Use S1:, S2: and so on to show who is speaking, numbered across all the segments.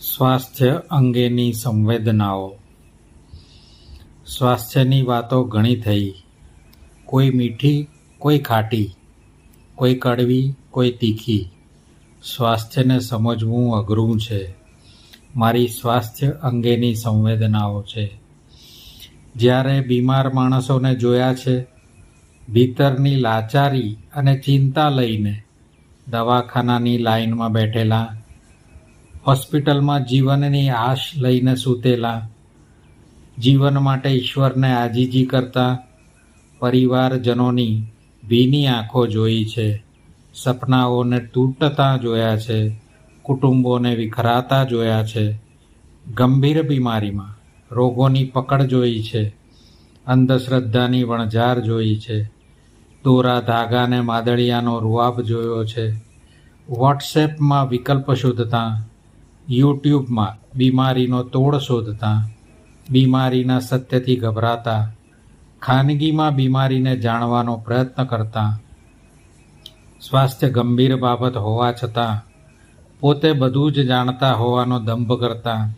S1: સ્વાસ્થ્ય અંગેની સંવેદનાઓ. સ્વાસ્થ્યની વાતો ઘણી થઈ. કોઈ મીઠી, કોઈ ખાટી, કોઈ કડવી, કોઈ તીખી. સ્વાસ્થ્યને સમજવું અઘરું છે. મારી સ્વાસ્થ્ય અંગેની સંવેદનાઓ છે. જ્યારે બીમાર માણસોને જોયા છે, ભીતરની લાચારી અને ચિંતા લઈને દવાખાનાની લાઈનમાં બેઠેલા હોસ્પિટલમાં જીવનની આશ લઈને સૂતેલા. જીવન માટે ઈશ્વરને આજીજી કરતા પરિવારજનોની ભીની આંખો જોઈ છે. સપનાઓને તૂટતા જોયા છે. કુટુંબોને વિખરાતા જોયા છે. ગંભીર બીમારીમાં રોગોની પકડ જોઈ છે. અંધશ્રદ્ધાની વણઝાર જોઈ છે. દોરા ધાગાને માદળિયાનો રૂઆબ જોયો છે. વોટ્સએપમાં વિકલ્પ શોધતા યુટ્યુબમાં બીમારીનો તોડ શોધતા, બીમારીના સત્યથી ગભરાતા, ખાનગીમાં બીમારીને જાણવાનો પ્રયત્ન કરતા, સ્વાસ્થ્ય ગંભીર બાબત હોવા છતાં, પોતે બધું જ જાણતા હોવાનો દંભ કરતા,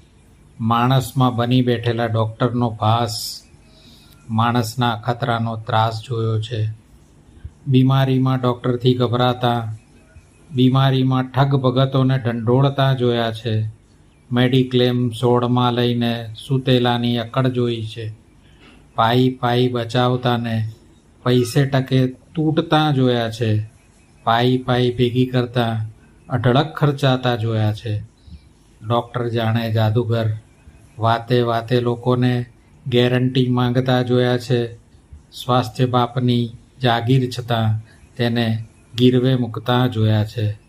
S1: માણસમાં બની બેઠેલા ડૉક્ટરનો ભાસ, માણસના ખતરાનો ત્રાસ જોયો છે. બીમારીમાં ડૉક્ટરથી ગભરાતા બીમારીમાં ઠગ ભગતોને ઢંઢોળતા જોયા છે. મેડિક્લેમ સોળમાં લઈને સૂતેલાની અકડ જોઈ છે. પાઈ પાઈ બચાવતાને પૈસે ટકે તૂટતા જોયા છે. પાઈ પાઈ ભેગી કરતા અઢળક ખર્ચાતા જોયા છે. ડૉક્ટર જાણે જાદુગર. વાતે વાતે લોકોને ગેરંટી માંગતા જોયા છે. સ્વાસ્થ્ય બાપની જાગીર છતાં તેને ગીરવે મૂકતા જોયા છે.